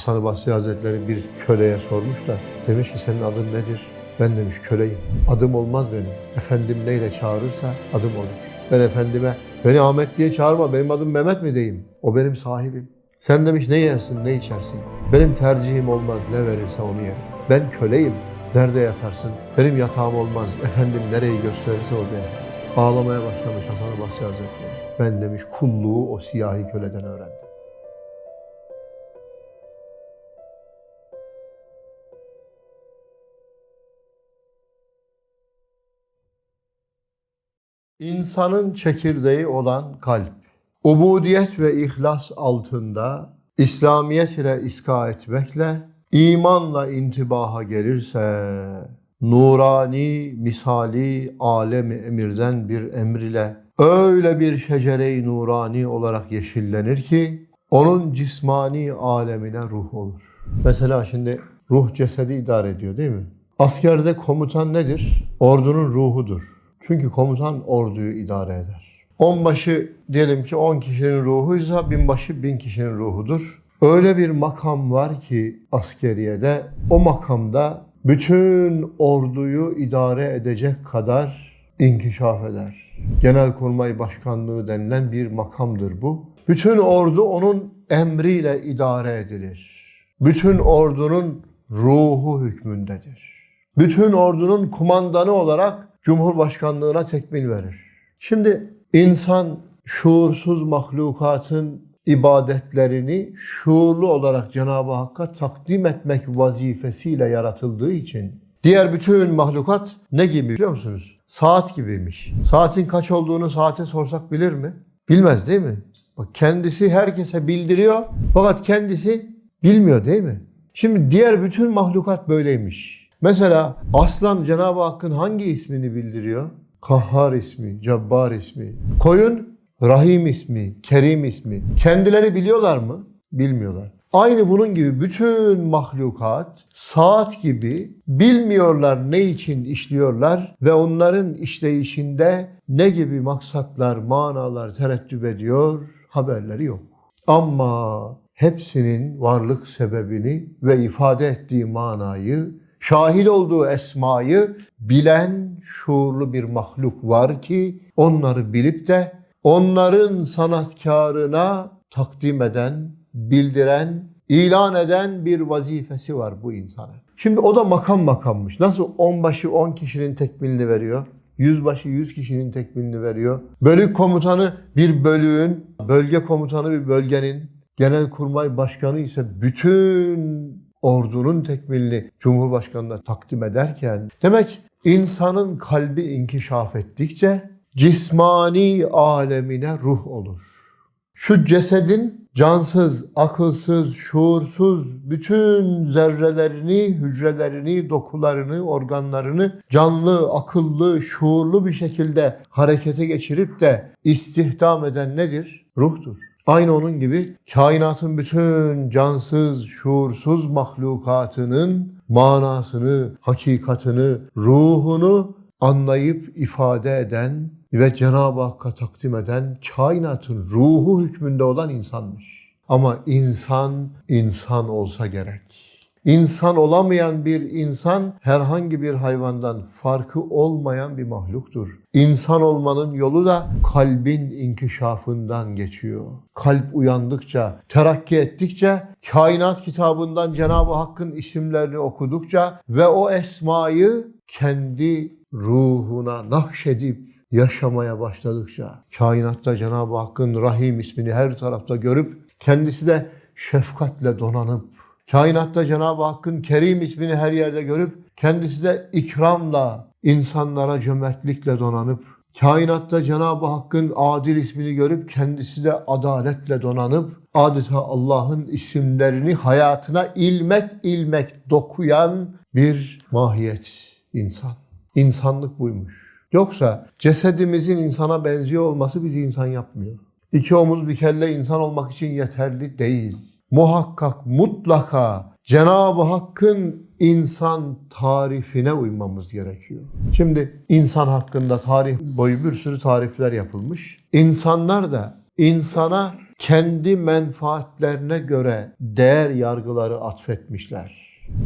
Hasan-ı Basri Hazretleri bir köleye sormuş da demiş ki senin adın nedir? Ben demiş köleyim. Adım olmaz benim. Efendim neyle çağırırsa adım olur. Ben efendime beni Ahmet diye çağırma benim adım Mehmet mi diyeyim? O benim sahibim. Sen demiş ne yersin ne içersin? Benim tercihim olmaz ne verirse onu yerim. Ben köleyim. Nerede yatarsın? Benim yatağım olmaz. Efendim nereyi gösterirse orada yatarım. Ağlamaya başlamış Hasan-ı Basri Hazretleri. Ben demiş kulluğu o siyahi köleden öğrendim. İnsanın çekirdeği olan kalp, ubudiyet ve ihlas altında İslamiyet ile iska etmekle, imanla intibaha gelirse, nurani misali alemi emirden bir emr ile öyle bir şecere-i nurani olarak yeşillenir ki, onun cismani alemine ruh olur. Mesela şimdi ruh cesedi idare ediyor değil mi? Askerde komutan nedir? Ordunun ruhudur. Çünkü komutan orduyu idare eder. Onbaşı diyelim ki 10 kişinin ruhuysa binbaşı bin kişinin ruhudur. Öyle bir makam var ki askeriyede o makamda bütün orduyu idare edecek kadar inkişaf eder. Genelkurmay Başkanlığı denilen bir makamdır bu. Bütün ordu onun emriyle idare edilir. Bütün ordunun ruhu hükmündedir. Bütün ordunun kumandanı olarak Cumhurbaşkanlığına tekmil verir. Şimdi insan şuursuz mahlukatın ibadetlerini şuurlu olarak Cenab-ı Hakk'a takdim etmek vazifesiyle yaratıldığı için diğer bütün mahlukat ne gibi biliyor musunuz? Saat gibiymiş. Saatin kaç olduğunu saate sorsak bilir mi? Bilmez değil mi? Bak kendisi herkese bildiriyor fakat kendisi bilmiyor değil mi? Şimdi diğer bütün mahlukat böyleymiş. Mesela aslan Cenab-ı Hakk'ın hangi ismini bildiriyor? Kahhar ismi, Cabbar ismi. Koyun Rahim ismi, Kerim ismi. Kendileri biliyorlar mı? Bilmiyorlar. Aynı bunun gibi bütün mahlukat saat gibi bilmiyorlar ne için işliyorlar ve onların işleyişinde ne gibi maksatlar, manalar tereddüt ediyor haberleri yok. Ama hepsinin varlık sebebini ve ifade ettiği manayı, şahit olduğu esmayı bilen şuurlu bir mahluk var ki onları bilip de onların sanatkarına takdim eden, bildiren, ilan eden bir vazifesi var bu insana. Şimdi o da makam makammış. Nasıl onbaşı 10 kişinin tekmilini veriyor? Yüzbaşı 100 kişinin tekmilini veriyor. Bölük komutanı bir bölüğün, bölge komutanı bir bölgenin, genelkurmay başkanı ise bütün ordunun tekmilini Cumhurbaşkanı'na takdim ederken demek insanın kalbi inkişaf ettikçe cismani alemine ruh olur. Şu cesedin cansız, akılsız, şuursuz bütün zerrelerini, hücrelerini, dokularını, organlarını canlı, akıllı, şuurlu bir şekilde harekete geçirip de istihdam eden nedir? Ruhtur. Aynı onun gibi kainatın bütün cansız, şuursuz mahlukatının manasını, hakikatini, ruhunu anlayıp ifade eden ve Cenab-ı Hakk'a takdim eden kainatın ruhu hükmünde olan insanmış. Ama insan, insan olsa gerek. İnsan olamayan bir insan herhangi bir hayvandan farkı olmayan bir mahluktur. İnsan olmanın yolu da kalbin inkişafından geçiyor. Kalp uyandıkça, terakki ettikçe, kainat kitabından Cenab-ı Hakk'ın isimlerini okudukça ve o esmayı kendi ruhuna nakşedip yaşamaya başladıkça, kainatta Cenab-ı Hakk'ın Rahim ismini her tarafta görüp kendisi de şefkatle donanıp Kainatta Cenab-ı Hakk'ın Kerim ismini her yerde görüp kendisi de ikramla, insanlara cömertlikle donanıp kainatta Cenab-ı Hakk'ın adil ismini görüp kendisi de adaletle donanıp adeta Allah'ın isimlerini hayatına ilmek ilmek dokuyan bir mahiyet insan. İnsanlık buymuş. Yoksa cesedimizin insana benziyor olması bizi insan yapmıyor. İki omuz bir kelle insan olmak için yeterli değil muhakkak mutlaka Cenab-ı Hakk'ın insan tarifine uymamız gerekiyor. Şimdi insan hakkında tarih boyu bir sürü tarifler yapılmış. İnsanlar da insana kendi menfaatlerine göre değer yargıları atfetmişler.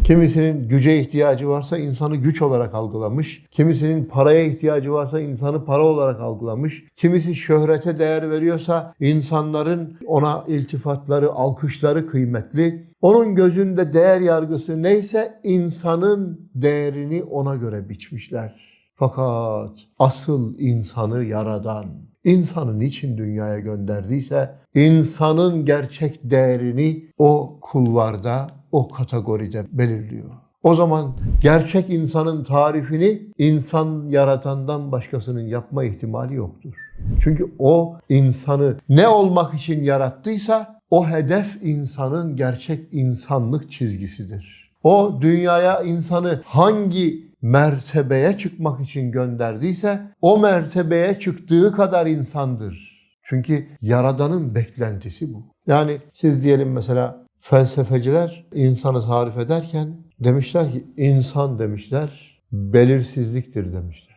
Kimisinin güce ihtiyacı varsa insanı güç olarak algılamış. Kimisinin paraya ihtiyacı varsa insanı para olarak algılamış. Kimisi şöhrete değer veriyorsa insanların ona iltifatları, alkışları kıymetli. Onun gözünde değer yargısı neyse insanın değerini ona göre biçmişler. Fakat asıl insanı yaradan, insanı niçin dünyaya gönderdiyse insanın gerçek değerini o kulvarda, o kategoride belirliyor. O zaman gerçek insanın tarifini insan yaratandan başkasının yapma ihtimali yoktur. Çünkü o insanı ne olmak için yarattıysa o hedef insanın gerçek insanlık çizgisidir. O dünyaya insanı hangi mertebeye çıkmak için gönderdiyse o mertebeye çıktığı kadar insandır. Çünkü Yaradan'ın beklentisi bu. Yani siz diyelim mesela felsefeciler insanı tarif ederken demişler ki insan demişler belirsizliktir demişler.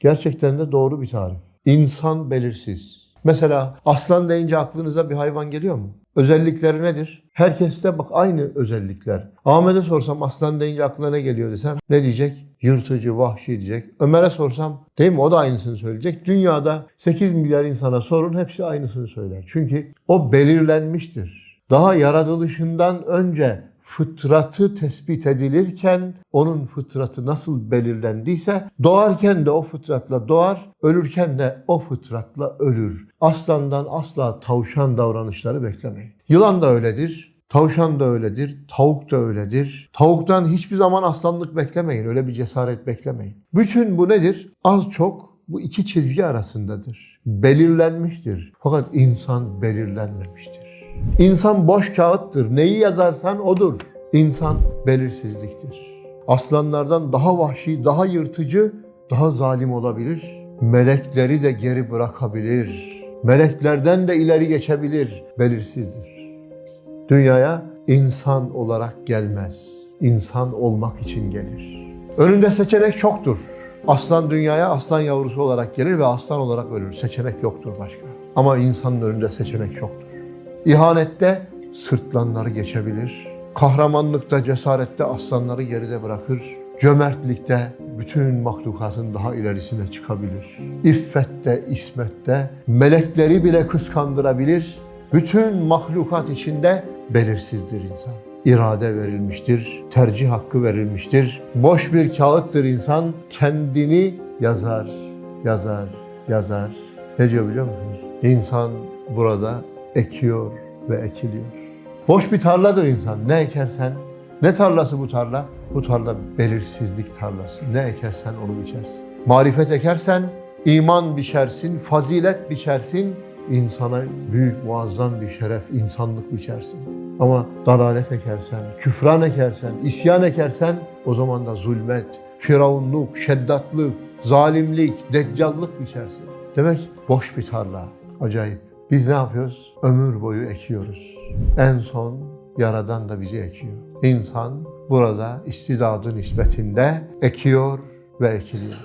Gerçekten de doğru bir tarif. İnsan belirsiz. Mesela aslan deyince aklınıza bir hayvan geliyor mu? Özellikleri nedir? Herkeste bak aynı özellikler. Ahmet'e sorsam aslan deyince aklına ne geliyor desem ne diyecek? Yırtıcı, vahşi diyecek. Ömer'e sorsam değil mi? O da aynısını söyleyecek. Dünyada 8 milyar insana sorun hepsi aynısını söyler. Çünkü o belirlenmiştir. Daha yaratılışından önce fıtratı tespit edilirken onun fıtratı nasıl belirlendiyse doğarken de o fıtratla doğar, ölürken de o fıtratla ölür. Aslandan asla tavşan davranışları beklemeyin. Yılan da öyledir. Tavşan da öyledir, tavuk da öyledir. Tavuktan hiçbir zaman aslanlık beklemeyin, öyle bir cesaret beklemeyin. Bütün bu nedir? Az çok bu iki çizgi arasındadır. Belirlenmiştir. Fakat insan belirlenmemiştir. İnsan boş kağıttır. Neyi yazarsan odur. İnsan belirsizliktir. Aslanlardan daha vahşi, daha yırtıcı, daha zalim olabilir. Melekleri de geri bırakabilir. Meleklerden de ileri geçebilir. Belirsizdir. Dünyaya insan olarak gelmez. İnsan olmak için gelir. Önünde seçenek çoktur. Aslan dünyaya aslan yavrusu olarak gelir ve aslan olarak ölür. Seçenek yoktur başka. Ama insanın önünde seçenek çoktur. İhanette sırtlanları geçebilir. Kahramanlıkta, cesarette aslanları geride bırakır. Cömertlikte bütün mahlukatın daha ilerisine çıkabilir. İffette, ismette melekleri bile kıskandırabilir. Bütün mahlukat içinde belirsizdir insan. İrade verilmiştir, tercih hakkı verilmiştir. Boş bir kağıttır insan, kendini yazar, yazar, yazar. Ne diyor biliyor musunuz? İnsan burada ekiyor ve ekiliyor. Boş bir tarladır insan. Ne ekersen, ne tarlası bu tarla? Bu tarla belirsizlik tarlası. Ne ekersen onu biçersin. Marifet ekersen iman biçersin, fazilet biçersin, insana büyük muazzam bir şeref, insanlık biçersin. Ama dalalet ekersen, küfran ekersen, isyan ekersen o zaman da zulmet, firavunluk, şeddatlık, zalimlik, deccallık biçersin. Demek boş bir tarla. Acayip. Biz ne yapıyoruz? Ömür boyu ekiyoruz. En son Yaradan da bizi ekiyor. İnsan burada istidadı nispetinde ekiyor ve ekiliyor.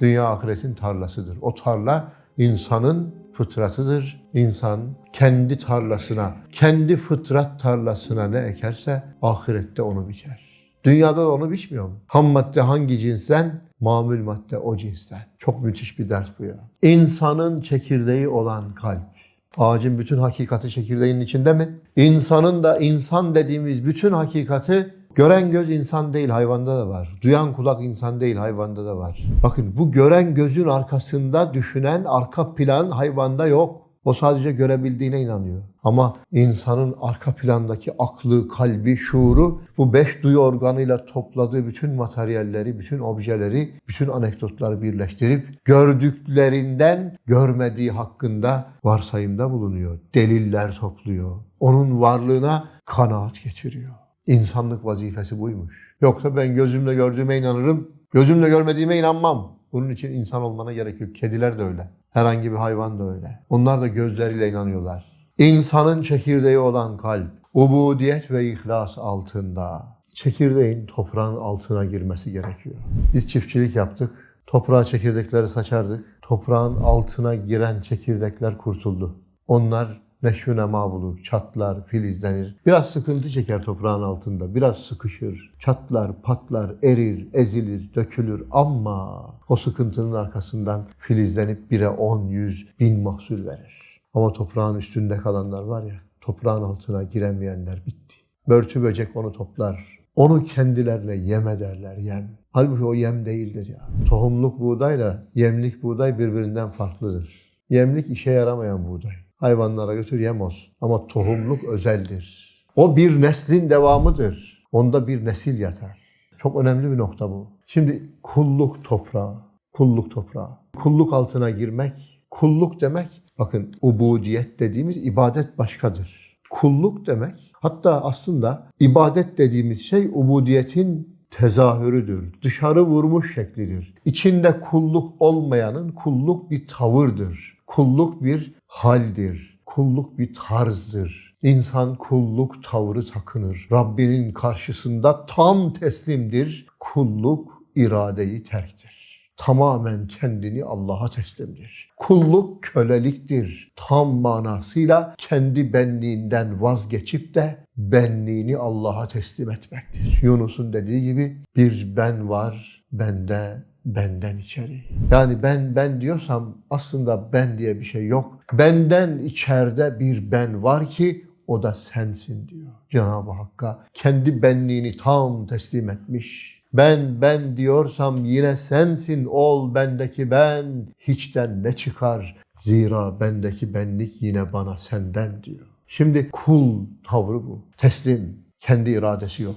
Dünya ahiretin tarlasıdır. O tarla insanın fıtratıdır. İnsan kendi tarlasına, kendi fıtrat tarlasına ne ekerse ahirette onu biçer. Dünyada da onu biçmiyor mu? Ham madde hangi cinsten? Mamül madde o cinsten. Çok müthiş bir ders bu ya. İnsanın çekirdeği olan kalp. Ağacın bütün hakikati çekirdeğinin içinde mi? İnsanın da insan dediğimiz bütün hakikati gören göz insan değil hayvanda da var. Duyan kulak insan değil hayvanda da var. Bakın bu gören gözün arkasında düşünen arka plan hayvanda yok. O sadece görebildiğine inanıyor. Ama insanın arka plandaki aklı, kalbi, şuuru bu beş duyu organıyla topladığı bütün materyalleri, bütün objeleri, bütün anekdotları birleştirip gördüklerinden görmediği hakkında varsayımda bulunuyor. Deliller topluyor. Onun varlığına kanaat getiriyor. İnsanlık vazifesi buymuş. Yoksa ben gözümle gördüğüme inanırım, gözümle görmediğime inanmam. Bunun için insan olmana gerek yok. Kediler de öyle. Herhangi bir hayvan da öyle. Onlar da gözleriyle inanıyorlar. İnsanın çekirdeği olan kalp, ubudiyet ve ihlas altında. Çekirdeğin toprağın altına girmesi gerekiyor. Biz çiftçilik yaptık. Toprağa çekirdekleri saçardık. Toprağın altına giren çekirdekler kurtuldu. Onlar neşvi nema bulur, çatlar, filizlenir. Biraz sıkıntı çeker toprağın altında, biraz sıkışır, çatlar, patlar, erir, ezilir, dökülür ama o sıkıntının arkasından filizlenip bire on, yüz, bin mahsul verir. Ama toprağın üstünde kalanlar var ya, toprağın altına giremeyenler bitti. Börtü böcek onu toplar. Onu kendilerine yem ederler, yem. Halbuki o yem değildir ya. Tohumluk buğdayla yemlik buğday birbirinden farklıdır. Yemlik işe yaramayan buğday. Hayvanlara götür yem olsun. Ama tohumluk özeldir. O bir neslin devamıdır. Onda bir nesil yatar. Çok önemli bir nokta bu. Şimdi kulluk toprağı, kulluk toprağı. Kulluk altına girmek, kulluk demek, bakın ubudiyet dediğimiz ibadet başkadır. Kulluk demek, hatta aslında ibadet dediğimiz şey ubudiyetin tezahürüdür. Dışarı vurmuş şeklidir. İçinde kulluk olmayanın kulluk bir tavırdır. Kulluk bir haldir. Kulluk bir tarzdır. İnsan kulluk tavrı takınır. Rabbinin karşısında tam teslimdir. Kulluk iradeyi terktir. Tamamen kendini Allah'a teslimdir. Kulluk köleliktir. Tam manasıyla kendi benliğinden vazgeçip de benliğini Allah'a teslim etmektir. Yunus'un dediği gibi bir ben var, bende benden içeri. Yani ben ben diyorsam aslında ben diye bir şey yok. Benden içeride bir ben var ki o da sensin diyor Cenab-ı Hakk'a. Kendi benliğini tam teslim etmiş. Ben ben diyorsam yine sensin ol bendeki ben. Hiçten ne çıkar? Zira bendeki benlik yine bana senden diyor. Şimdi kul tavrı bu. Teslim. Kendi iradesi yok.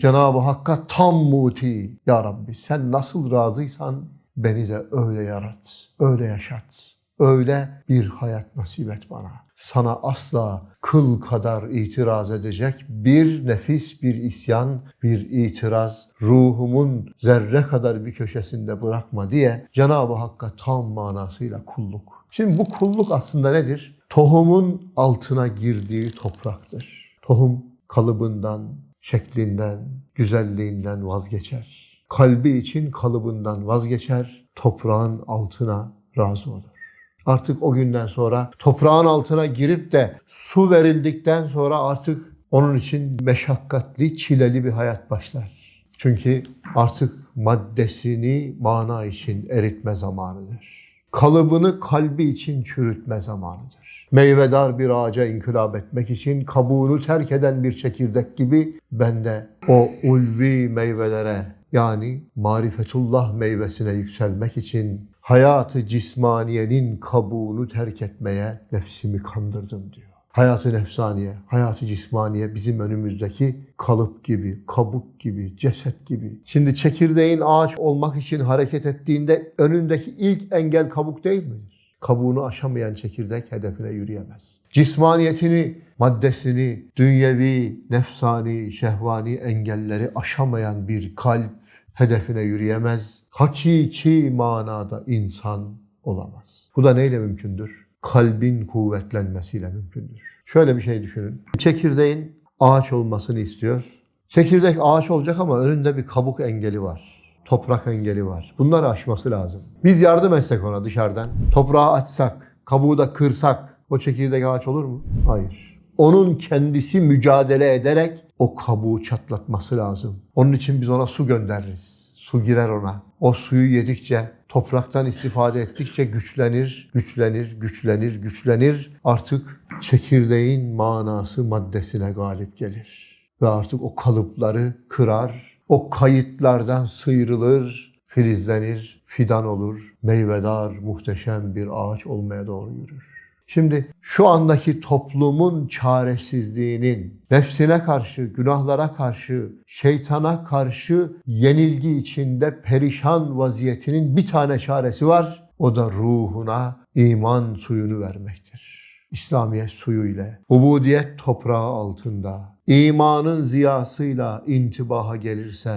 Cenab-ı Hakk'a tam muti. Ya Rabbi sen nasıl razıysan beni de öyle yarat, öyle yaşat. Öyle bir hayat nasip et bana. Sana asla kıl kadar itiraz edecek bir nefis, bir isyan, bir itiraz ruhumun zerre kadar bir köşesinde bırakma diye Cenab-ı Hakk'a tam manasıyla kulluk. Şimdi bu kulluk aslında nedir? Tohumun altına girdiği topraktır. Tohum kalıbından, şeklinden, güzelliğinden vazgeçer. Kalbi için kalıbından vazgeçer, toprağın altına razı olur. Artık o günden sonra toprağın altına girip de su verildikten sonra artık onun için meşakkatli, çileli bir hayat başlar. Çünkü artık maddesini mana için eritme zamanıdır. Kalıbını kalbi için çürütme zamanıdır. Meyvedar bir ağaca inkılap etmek için kabuğunu terk eden bir çekirdek gibi ben de o ulvi meyvelere yani marifetullah meyvesine yükselmek için hayatı cismaniyenin kabuğunu terk etmeye nefsimi kandırdım diyor. Hayatı nefsaniye, hayatı cismaniye bizim önümüzdeki kalıp gibi, kabuk gibi, ceset gibi. Şimdi çekirdeğin ağaç olmak için hareket ettiğinde önündeki ilk engel kabuk değil midir? Kabuğunu aşamayan çekirdek hedefine yürüyemez. Cismaniyetini, maddesini, dünyevi, nefsani, şehvani engelleri aşamayan bir kalp hedefine yürüyemez. Hakiki manada insan olamaz. Bu da neyle mümkündür? Kalbin kuvvetlenmesiyle mümkündür. Şöyle bir şey düşünün. Çekirdeğin ağaç olmasını istiyor. Çekirdek ağaç olacak ama önünde bir kabuk engeli var. Toprak engeli var. Bunları aşması lazım. Biz yardım etsek ona dışarıdan. Toprağı açsak, kabuğu da kırsak o çekirdek ağaç olur mu? Hayır. Onun kendisi mücadele ederek o kabuğu çatlatması lazım. Onun için biz ona su göndeririz. Su girer ona. O suyu yedikçe, topraktan istifade ettikçe güçlenir, güçlenir, güçlenir, güçlenir. Artık çekirdeğin manası maddesine galip gelir. Ve artık o kalıpları kırar, o kayıtlardan sıyrılır, filizlenir, fidan olur, meyvedar, muhteşem bir ağaç olmaya doğru yürür. Şimdi şu andaki toplumun çaresizliğinin nefsine karşı, günahlara karşı, şeytana karşı yenilgi içinde perişan vaziyetinin bir tane çaresi var. O da ruhuna iman suyunu vermektir. İslamiyet suyu ile, ubudiyet toprağı altında, imanın ziyasıyla intibaha gelirse,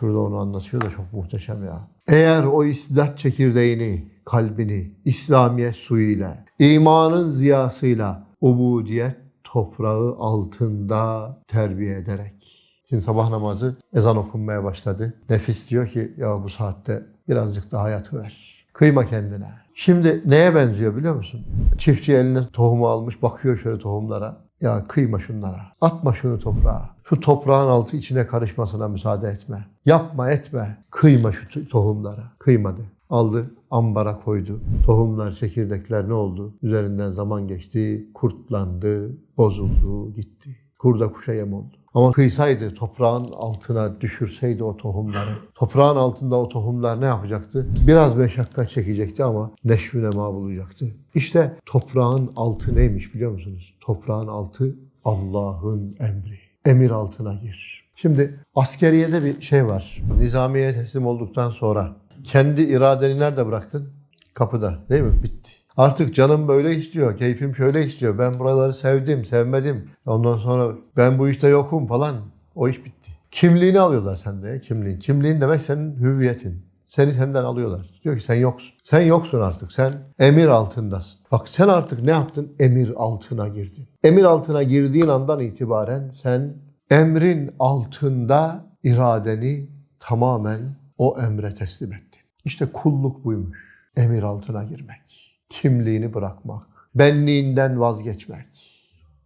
şurada onu anlatıyor da çok muhteşem ya. Eğer o istidat çekirdeğini, kalbini İslamiyet suyuyla, imanın ziyasıyla, ubudiyet toprağı altında terbiye ederek. Şimdi sabah namazı ezan okunmaya başladı. Nefis diyor ki ya bu saatte birazcık daha hayatı ver. Kıyma kendine. Şimdi neye benziyor biliyor musun? Çiftçi eline tohumu almış bakıyor şöyle tohumlara. Ya kıyma şunlara. Atma şunu toprağa. Şu toprağın altı içine karışmasına müsaade etme. Yapma etme. Kıyma şu to- tohumlara. Kıymadı. Aldı ambara koydu. Tohumlar, çekirdekler ne oldu? Üzerinden zaman geçti. Kurtlandı, bozuldu, gitti. Kurda kuşa yem oldu. Ama kıysaydı, toprağın altına düşürseydi o tohumları, toprağın altında o tohumlar ne yapacaktı? Biraz meşakkat çekecekti ama neşvü nema bulacaktı. İşte toprağın altı neymiş biliyor musunuz? Toprağın altı Allah'ın emri. Emir altına gir. Şimdi askeriyede bir şey var. Nizamiye teslim olduktan sonra kendi iradeni nerede bıraktın? Kapıda değil mi? Bitti. Artık canım böyle istiyor, keyfim şöyle istiyor. Ben buraları sevdim, sevmedim. Ondan sonra ben bu işte yokum falan. O iş bitti. Kimliğini alıyorlar sende, kimliğin. Kimliğin demek senin hüviyetin. Seni senden alıyorlar. Diyor ki sen yoksun. Sen yoksun artık. Sen emir altındasın. Bak sen artık ne yaptın? Emir altına girdin. Emir altına girdiğin andan itibaren sen emrin altında iradeni tamamen o emre teslim ettin. İşte kulluk buymuş. Emir altına girmek. Kimliğini bırakmak. Benliğinden vazgeçmek.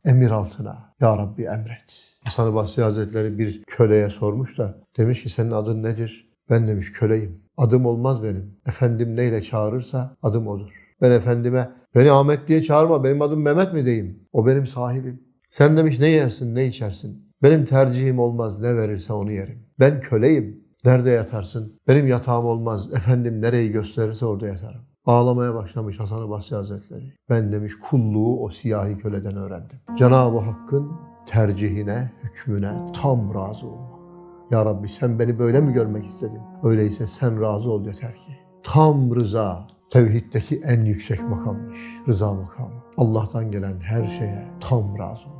Emir altına. Ya Rabbi emret. Hasan-ı Basri Hazretleri bir köleye sormuş da demiş ki senin adın nedir? Ben demiş köleyim. Adım olmaz benim. Efendim neyle çağırırsa adım odur. Ben efendime beni Ahmet diye çağırma benim adım Mehmet mi diyeyim? O benim sahibim. Sen demiş ne yersin ne içersin? Benim tercihim olmaz ne verirse onu yerim. Ben köleyim. Nerede yatarsın? Benim yatağım olmaz. Efendim nereyi gösterirse orada yatarım. Ağlamaya başlamış Hasan-ı Basri Hazretleri. Ben demiş kulluğu o siyahi köleden öğrendim. Cenab-ı Hakk'ın tercihine, hükmüne tam razı olmak. Ya Rabbi sen beni böyle mi görmek istedin? Öyleyse sen razı ol yeter ki. Tam rıza, tevhiddeki en yüksek makammış. Rıza makamı. Allah'tan gelen her şeye tam razı olmak.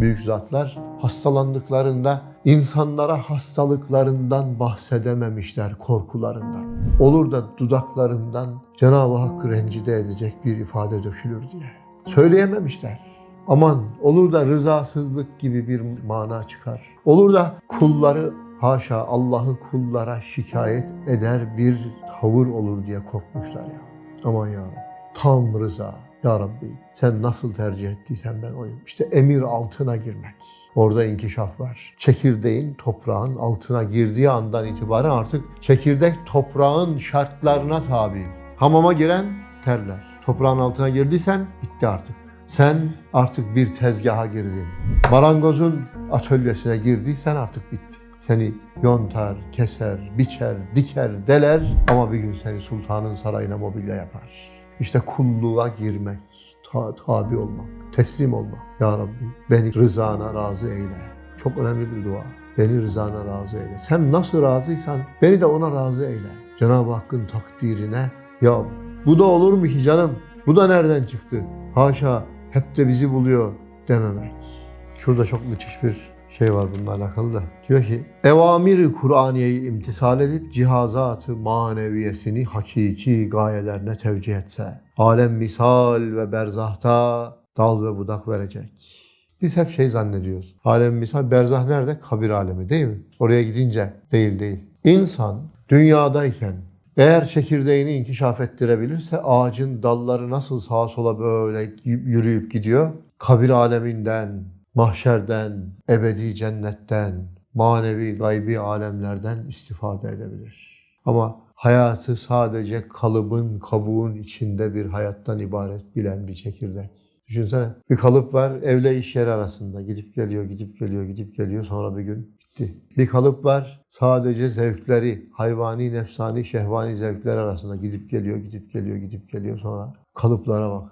Büyük zatlar hastalandıklarında insanlara hastalıklarından bahsedememişler korkularından. Olur da dudaklarından Cenab-ı Hakk'ı rencide edecek bir ifade dökülür diye. Söyleyememişler. Aman olur da rızasızlık gibi bir mana çıkar. Olur da kulları haşa Allah'ı kullara şikayet eder bir tavır olur diye korkmuşlar ya. Aman ya. Tam rıza. Ya Rabbi sen nasıl tercih ettiysen ben oyum. İşte emir altına girmek. Orada inkişaf var. Çekirdeğin toprağın altına girdiği andan itibaren artık çekirdek toprağın şartlarına tabi. Hamama giren terler. Toprağın altına girdiysen bitti artık. Sen artık bir tezgaha girdin. Marangozun atölyesine girdiysen artık bitti. Seni yontar, keser, biçer, diker, deler ama bir gün seni sultanın sarayına mobilya yapar. İşte kulluğa girmek, ta- tabi olmak, teslim olmak. Ya Rabbi beni rızana razı eyle. Çok önemli bir dua. Beni rızana razı eyle. Sen nasıl razıysan beni de ona razı eyle. Cenab-ı Hakk'ın takdirine ya bu da olur mu ki canım? Bu da nereden çıktı? Haşa hep de bizi buluyor dememek. Şurada çok müthiş bir şey var bununla alakalı da. Diyor ki evamir Kur'aniyeyi imtisal edip cihazatı maneviyesini hakiki gayelerine tevcih etse. Alem misal ve berzahta dal ve budak verecek. Biz hep şey zannediyoruz. Alem misal berzah nerede? Kabir alemi değil mi? Oraya gidince değil değil. İnsan dünyadayken eğer çekirdeğini inkişaf ettirebilirse ağacın dalları nasıl sağa sola böyle yürüyüp gidiyor? Kabir aleminden, mahşerden, ebedi cennetten, manevi gaybi alemlerden istifade edebilir. Ama hayatı sadece kalıbın, kabuğun içinde bir hayattan ibaret bilen bir çekirdek. Düşünsene bir kalıp var evle iş yeri arasında gidip geliyor, gidip geliyor, gidip geliyor sonra bir gün bitti. Bir kalıp var sadece zevkleri, hayvani, nefsani, şehvani zevkler arasında gidip geliyor, gidip geliyor, gidip geliyor sonra kalıplara bak.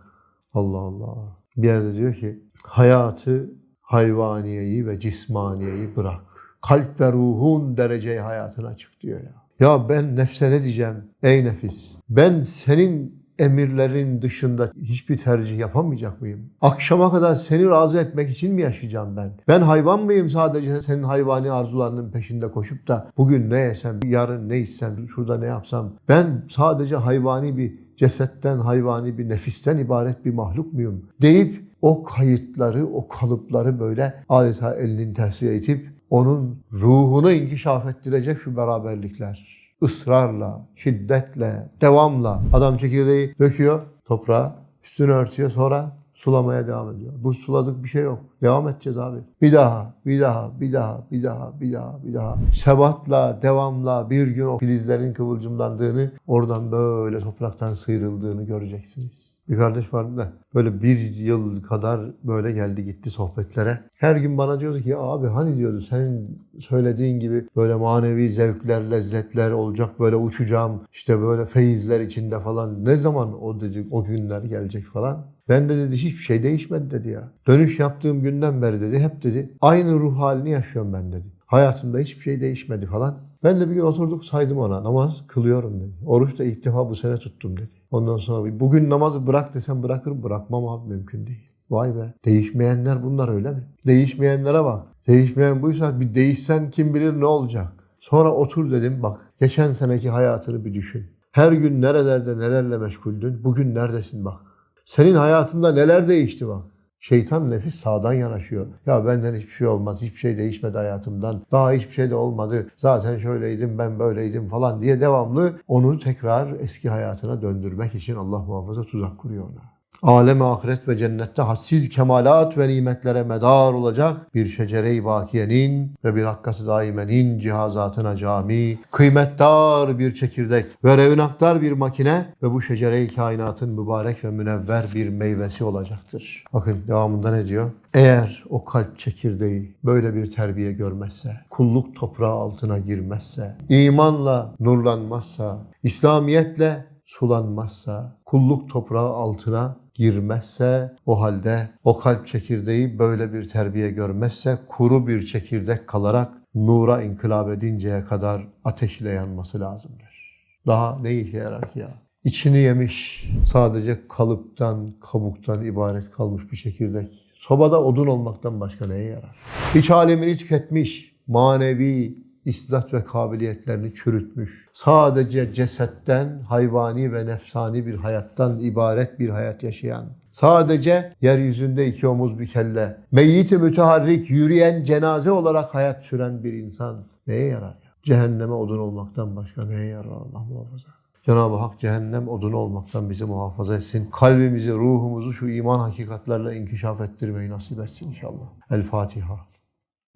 Allah Allah. Bir yerde diyor ki hayatı hayvaniyeyi ve cismaniyeyi bırak. Kalp ve ruhun dereceyi hayatına çık diyor ya. Ya ben nefse ne diyeceğim? Ey nefis ben senin emirlerin dışında hiçbir tercih yapamayacak mıyım? Akşama kadar seni razı etmek için mi yaşayacağım ben? Ben hayvan mıyım sadece senin hayvani arzularının peşinde koşup da bugün ne yesem, yarın ne içsem, şurada ne yapsam? Ben sadece hayvani bir cesetten, hayvani bir nefisten ibaret bir mahluk muyum? Deyip o kayıtları, o kalıpları böyle adeta elinin tersiyle itip onun ruhunu inkişaf ettirecek şu beraberlikler. ısrarla, şiddetle, devamla adam çekirdeği döküyor toprağa, üstünü örtüyor sonra sulamaya devam ediyor. Bu suladık bir şey yok. Devam edeceğiz abi. Bir daha, bir daha, bir daha, bir daha, bir daha, bir daha. Sebatla, devamla bir gün o filizlerin kıvılcımlandığını, oradan böyle topraktan sıyrıldığını göreceksiniz. Bir kardeş vardı da böyle bir yıl kadar böyle geldi gitti sohbetlere. Her gün bana diyordu ki abi hani diyordu senin söylediğin gibi böyle manevi zevkler, lezzetler olacak böyle uçacağım işte böyle feyizler içinde falan. Ne zaman o dedi o günler gelecek falan. Ben de dedi hiçbir şey değişmedi dedi ya. Dönüş yaptığım günden beri dedi hep dedi aynı ruh halini yaşıyorum ben dedi. Hayatımda hiçbir şey değişmedi falan. Ben de bir gün oturduk saydım ona namaz kılıyorum dedi. Oruç da ilk defa bu sene tuttum dedi. Ondan sonra bugün namazı bırak desem bırakırım bırakmam abi mümkün değil. Vay be değişmeyenler bunlar öyle mi? Değişmeyenlere bak. Değişmeyen buysa bir değişsen kim bilir ne olacak. Sonra otur dedim bak geçen seneki hayatını bir düşün. Her gün nerelerde nelerle meşguldün bugün neredesin bak. Senin hayatında neler değişti bak. Şeytan nefis sağdan yanaşıyor. Ya benden hiçbir şey olmaz, hiçbir şey değişmedi hayatımdan. Daha hiçbir şey de olmadı. Zaten şöyleydim, ben böyleydim falan diye devamlı onu tekrar eski hayatına döndürmek için Allah muhafaza tuzak kuruyor ona. Alem ahiret ve cennette hadsiz kemalat ve nimetlere medar olacak bir şecere-i bakiyenin ve bir hakkası daimenin cihazatına cami, kıymetdar bir çekirdek ve revnaktar bir makine ve bu şecere-i kainatın mübarek ve münevver bir meyvesi olacaktır. Bakın devamında ne diyor? Eğer o kalp çekirdeği böyle bir terbiye görmezse, kulluk toprağı altına girmezse, imanla nurlanmazsa, İslamiyetle sulanmazsa, kulluk toprağı altına girmezse o halde o kalp çekirdeği böyle bir terbiye görmezse kuru bir çekirdek kalarak nura inkılap edinceye kadar ateşle yanması lazımdır. Daha ne işe yarar ki ya? İçini yemiş, sadece kalıptan, kabuktan ibaret kalmış bir çekirdek. Sobada odun olmaktan başka neye yarar? İç alemini tüketmiş, manevi, istidat ve kabiliyetlerini çürütmüş. Sadece cesetten, hayvani ve nefsani bir hayattan ibaret bir hayat yaşayan, sadece yeryüzünde iki omuz bir kelle, meyyit-i müteharrik, yürüyen cenaze olarak hayat süren bir insan neye yarar? ya? Cehenneme odun olmaktan başka neye yarar Allah muhafaza? Cenab-ı Hak cehennem odunu olmaktan bizi muhafaza etsin. Kalbimizi, ruhumuzu şu iman hakikatlerle inkişaf ettirmeyi nasip etsin inşallah. El Fatiha.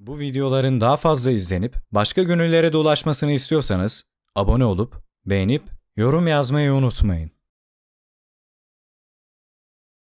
Bu videoların daha fazla izlenip başka gönüllere de ulaşmasını istiyorsanız abone olup beğenip yorum yazmayı unutmayın.